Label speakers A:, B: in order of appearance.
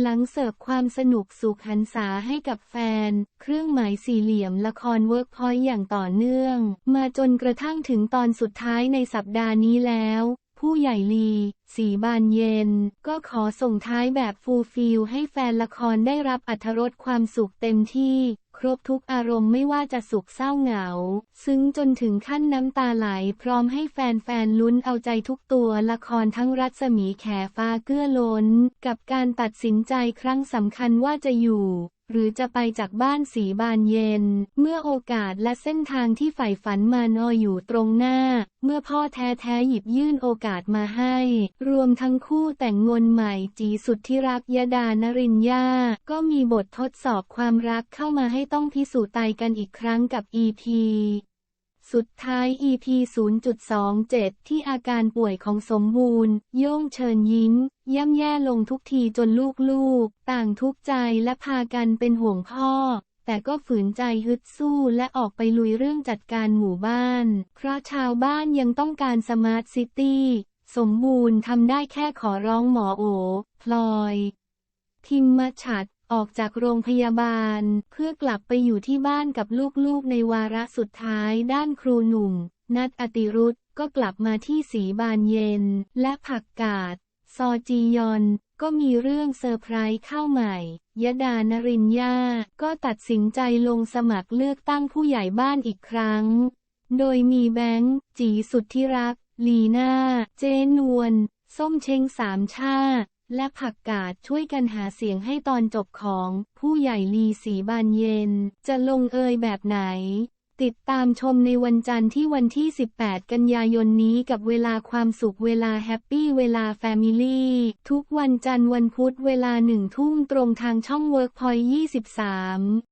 A: หลังเสิร์ฟความสนุกสุขหันษาให้กับแฟน เครื่องหมายสี่เหลี่ยมละครเวิร์กพอยต์อย่างต่อเนื่อง มาจนกระทั่งถึงตอนสุดท้ายในสัปดาห์นี้แล้ว ผู้ใหญ่ลี สีบานเย็น ก็ขอส่งท้ายแบบฟูลฟิลให้แฟนละครได้รับอัธรสความสุขเต็มที่ ครบทุกอารมณ์ไม่ว่าจะสุขเศร้าเหงา ซึ้งจนถึงขั้นน้ำตาไหล พร้อมให้แฟนๆลุ้นเอาใจทุกตัวละครทั้งรัศมีแขฟ้าเกื้อล้น กับการตัดสินใจครั้งสำคัญว่าจะอยู่ หรือจะไปจากบ้านสีบานเย็น เมื่อโอกาสและเส้นทางที่ใฝ่ฝันมานออยู่ตรงหน้า เมื่อพ่อแท้ๆหยิบยื่นโอกาสมาให้ รวมทั้งคู่แต่งงนใหม่จีสุดที่รักยดานรินยาก็มีบททดสอบความรักเข้ามาให้ต้องพิสูจน์ใจกันอีกครั้งกับ EP สุดท้าย EP 0.27 ที่อาการป่วยของสมบูรณ์ โย่งเชิญยิ้ม ย่ำแย่ลงทุกทีจนลูกๆ ต่างทุกข์ใจและพากันเป็นห่วงพ่อ แต่ก็ฝืนใจฮึดสู้และออกไปลุยเรื่องจัดการหมู่บ้าน เพราะชาวบ้านยังต้องการสมาร์ทซิตี้สมบูรณ์ทำได้แค่ขอร้องหมอโอ พลอย ทิมมาฉัด ออกจากโรงพยาบาล เพื่อกลับไปอยู่ที่บ้านกับลูกๆในวาระสุดท้ายด้านครูหนุ่ม นัดอติรุธก็กลับมาที่สีบานเย็น และผักกาด ซอจียอน ก็มีเรื่องเซอร์ไพรส์เข้าใหม่ ยดานรินยาก็ตัดสินใจลงสมัครเลือกตั้งผู้ใหญ่บ้านอีกครั้ง โดยมีแบงค์ จีสุดที่รัก ลีน่า เจนวลส้มเชงสามชา และผักกาดช่วยกันหาเสียงให้ตอนจบของผู้ใหญ่ลีสีบานเย็น จะลงเอยแบบไหน ติดตามชมในวันจันทร์ที่วันที่ 18 กันยายนนี้กับเวลาความสุขเวลาแฮปปี้เวลาแฟมิลี่ทุกวันจันทร์วันพุธเวลาหนึ่งทุ่มตรงทางช่อง WorkPoint 23